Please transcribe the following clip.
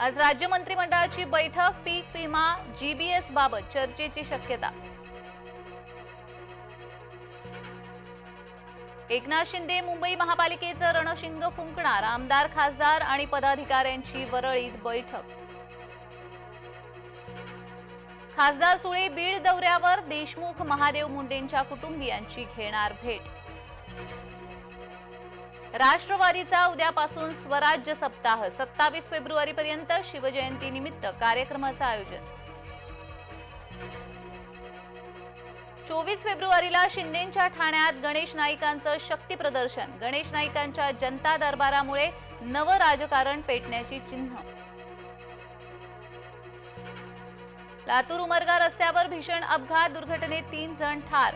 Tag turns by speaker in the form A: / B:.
A: आज राज्य मंत्रिमंडळाची बैठक पीक विमा जीबीएस बाबत चर्चेची शक्यता. एकनाथ शिंदे मुंबई महापालिकेचं रणशिंग फुंकणार आमदार खासदार आणि पदाधिकाऱ्यांची वरळीत बैठक. खासदार सुळे बीड दौऱ्यावर देशमुख महादेव मुंडेंच्या कुटुंबियांची घेणार भेट. राष्ट्रवादीचा उद्यापासून स्वराज्य सप्ताह सत्तावीस फेब्रुवारीपर्यंत शिवजयंतीनिमित्त कार्यक्रमाचं आयोजन. चोवीस फेब्रुवारीला शिंदेच्या ठाण्यात गणेश नाईकांचं शक्ती प्रदर्शन. गणेश नाईकांच्या जनता दरबारामुळे नवं राजकारण पेटण्याची चिन्ह. लातूर उमरगा रस्त्यावर भीषण अपघात दुर्घटनेत तीन जण ठार.